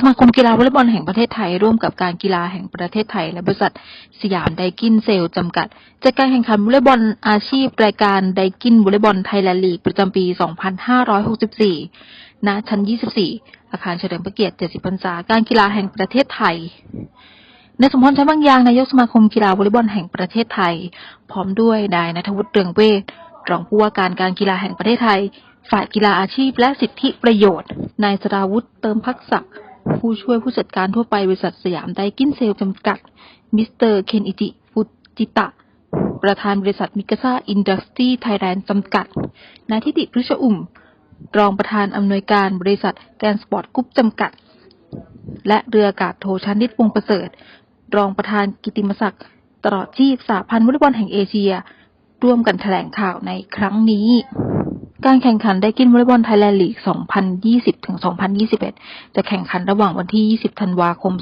สมาคมกีฬาวอลเลย์บอลแห่งประเทศไทย ร่วมกับการกีฬาแห่งประเทศไทย และบริษัทสยามไดกินเซลจำกัดจัดการแข่งขันวอลเลย์บอลอาชีพรายการไดกินวอลเลย์บอลไทยแลนด์ลีกประจำปี 2564 ณ ชั้น 24 อาคารเฉลิมพระเกียรติ 70 พรรษา การกีฬาแห่งประเทศไทยนายสมพรใช้บางยางนายกสมาคมกีฬาวอลเลย์บอลแห่งประเทศไทย พร้อมด้วยนายณัฐวุฒิเรืองเวทรองผู้ว่าการการกีฬาแห่งประเทศไทย ฝ่ายกีฬาอาชีพและสิทธิประโยชน์ นายสราวุธเติมพักศักดิ์ ผู้ช่วยผู้จัดการทั่วไปบริษัทสยามไดกินเซลจำกัด มิสเตอร์เคนอิจิฟุจิตะ ประธานบริษัทมิกาซาอินดัสตรีไทยแลนด์จำกัด นายทิติพฤชอุ่ม รองประธานอำนวยการบริษัทแกนสปอร์ตกรุ๊ปจำกัด และเรืออากาศโทชันนิตวงประเสริฐ รองประธานกิติมศักดิ์ตลอดชีพสหพันธ์วอลเลย์บอลแห่งเอเชีย ร่วมกันแถลงข่าวในครั้งนี้ การแข่งขันได้กินวอลเลย์บอลไทยแลนด์ลีก 2020 ถึง 2021 จะแข่งขันระหว่างวันที่ 20 ธันวาคม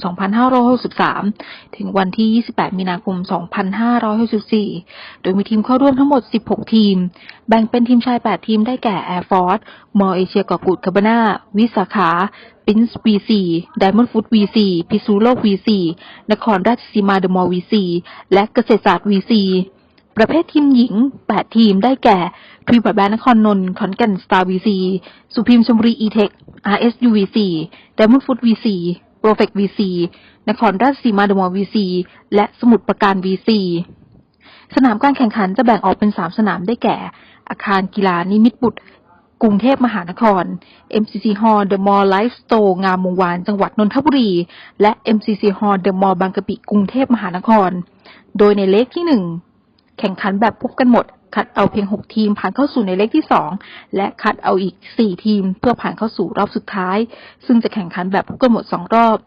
2563 ถึงวันที่ 28 มีนาคม 2564 โดยมีทีมเข้าร่วมทั้งหมด 16 ทีม แบ่งเป็นทีมชาย 8 ทีมได้แก่ Air Force มอเอเชียกาะกูดคาบานาวิสาขาปินส์ VC ไดมอนด์ฟุต VC พิซูโลก VC นครราชสีมาเดอะมอลล์ VC และเกษตรศาสตร์ VC ประเภททีมหญิง 8 ทีมได้แก่ พรีบัตแบนนครนนท์ขอนแก่นสตาร์ VC สุพิมชมบุรี E-Tech RSU VC ไดมอนด์ฟุต VC โปรเฟก VC นครราชสีมาเดอะมอลล์ VC และสมุทรปราการ VC สนามการแข่งขันจะแบ่งออกเป็น3สนามได้แก่ อาคารกีฬานิมิตรบุตรกรุงเทพมหานคร MCC Hall The Mall Life Store งามวงวานจังหวัดนนทบุรี และ MCC Hall The Mall บางกะปิกรุงเทพมหานคร โดยในเลขที่1แข่งขันแบบพบกันหมด คัดเอาเพียง 6 ทีมผ่านเข้าสู่ในเลขที่ 2 และคัดเอาอีก 4 ทีมเพื่อผ่านเข้าสู่รอบสุดท้าย ซึ่งจะแข่งขันแบบพบกันหมด 2 รอบ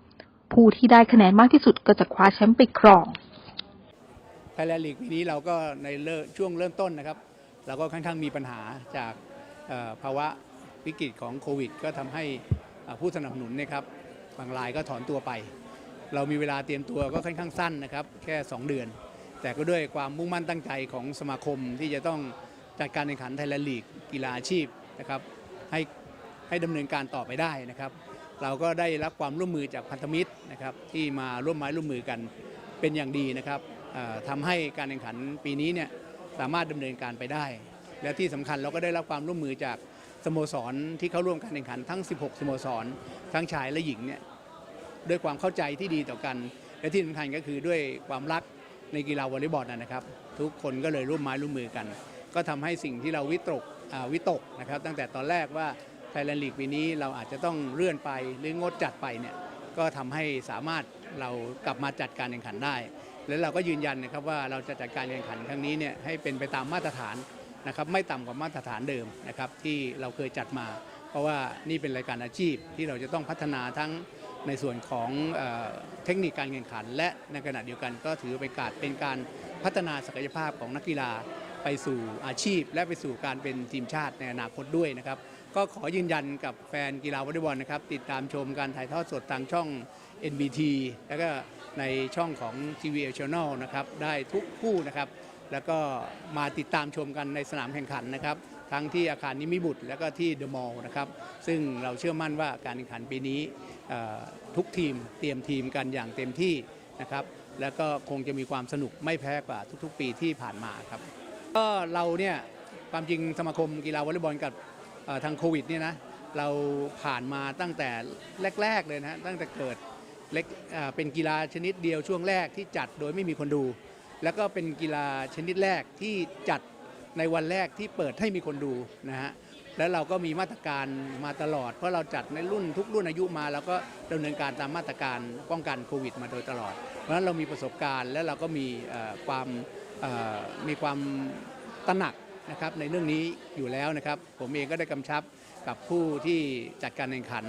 ผู้ที่ได้คะแนนมากที่สุดก็จะคว้าแชมป์ไปครองไทยแลนด์ลีกปีนี้เราก็ในเช่วงเริ่มต้นนะครับ เราก็ค่อนข้างมีปัญหาจากภาวะวิกฤตของโควิด ก็ทำให้ผู้สนับสนุนนะครับบางรายก็ถอนตัวไป เรามีเวลาเตรียมตัวก็ค่อนข้างสั้นนะครับ แค่ 2 เดือน แต่ก็ด้วยความมุ่งมั่นตั้งใจของสมาคมที่จะต้องจัดการแข่งขันไทยแลนด์ลีกกีฬาอาชีพนะครับให้ให้ดำเนินการต่อไปได้นะครับ เราก็ได้รับความร่วมมือจากพันธมิตรนะครับที่มาร่วมไม้ร่วมมือกันเป็นอย่างดีนะครับทำให้การแข่งขันปีนี้เนี่ยสามารถดำเนินการไปได้ และที่สำคัญเราก็ได้รับความร่วมมือจากสโมสรที่เข้าร่วมการแข่งขันทั้ง 16 สโมสร ทั้งชายและหญิงเนี่ยด้วยความเข้าใจที่ดีต่อกัน และที่สำคัญก็คือด้วยความรัก ในกีฬาวอลเลย์บอลนะนะครับ ทุกคนก็เลยร่วมไม้ร่วมมือกัน ก็ทำให้สิ่งที่เราวิตกวิตกนะครับ ตั้งแต่ตอนแรกว่าไทยแลนด์ลีกปีนี้เราอาจจะต้องเลื่อนไปหรืองดจัดไปเนี่ยก็ทำให้สามารถเรากลับมาจัดการแข่งขันได้ และเราก็ยืนยันนะครับว่าเราจะจัดการแข่งขันครั้งนี้เนี่ยให้เป็นไปตามมาตรฐานนะครับไม่ต่ำกว่ามาตรฐานเดิมนะครับที่เราเคยจัดมา เพราะว่านี่เป็นรายการอาชีพที่เราจะต้องพัฒนาทั้ง ในส่วนของเอเทคนิคการแข่งขัน และในขณะเดียวกันก็ถือเป็นการเป็นการพัฒนาศักยภาพของนักกีฬาไปสู่อาชีพ และไปสู่การเป็นทีมชาติในอนาคตด้วยนะครับ ก็ขอยืนยันกับแฟนกีฬาวอลเลย์บอลนะครับ ติดตามชมการถ่ายทอดสดทางช่อง NBT แล้วก็ในช่องของ TV Channel นะครับ ได้ทุกคู่นะครับ แล้วก็มาติดตามชมกันในสนามแข่งขันนะครับ ทั้งที่อาคารนิมิบุตรแล้วก็ที่เดอะมอลล์นะครับ ซึ่งเราเชื่อมั่นว่าการแข่งขันปีนี้ทุกทีมเตรียมทีมกันอย่างเต็มที่นะครับ แล้วก็คงจะมีความสนุกไม่แพ้กว่าทุกๆ ปีที่ผ่านมาครับก็เราเนี่ยความจริงสมาคมกีฬาวอลเลย์บอลกับทางโควิดเนี่ยนะเราผ่านมาตั้งแต่แรก ๆ เลยนะตั้งแต่เกิดเล็กเป็นกีฬาชนิดเดียวช่วงแรกที่จัดโดยไม่มีคนดู แล้วก็เป็นกีฬาชนิดแรกที่จัด ในวันแรกที่เปิดให้มีคนดูนะฮะแล้วเราก็มีมาตรการมาตลอด เพราะเราจัดในรุ่นทุกรุ่นอายุมาแล้วก็ดำเนินการตามมาตรการป้องกันโควิด มาโดยตลอด เพราะฉะนั้นเรามีประสบการณ์และเราก็มีความมีความตระหนักนะครับในเรื่องนี้อยู่แล้วนะครับ ผมเองก็ได้กำชับกับผู้ที่จัดการแข่งขัน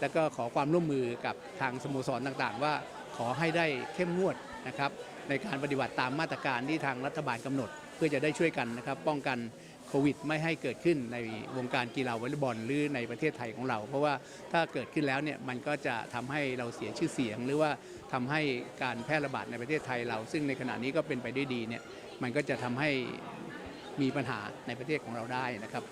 แล้วก็ขอความร่วมมือกับทางสโมสรต่างๆ ว่าขอให้ได้เข้มงวดนะครับในการปฏิบัติตามมาตรการที่ทางรัฐบาลกำหนด เพื่อจะได้ช่วยกันนะครับ ป้องกันโควิด ไม่ให้เกิดขึ้นในวงการกีฬาวอลเลย์บอลหรือในประเทศไทยของเรา เพราะว่าถ้าเกิดขึ้นแล้วเนี่ยมันก็จะทำให้เราเสียชื่อเสียง หรือว่าทำให้การแพร่ระบาดในประเทศไทยเรา ซึ่งในขณะนี้ก็เป็นไปด้วยดีเนี่ยมันก็จะทำให้มีปัญหาในประเทศของเราได้นะครับ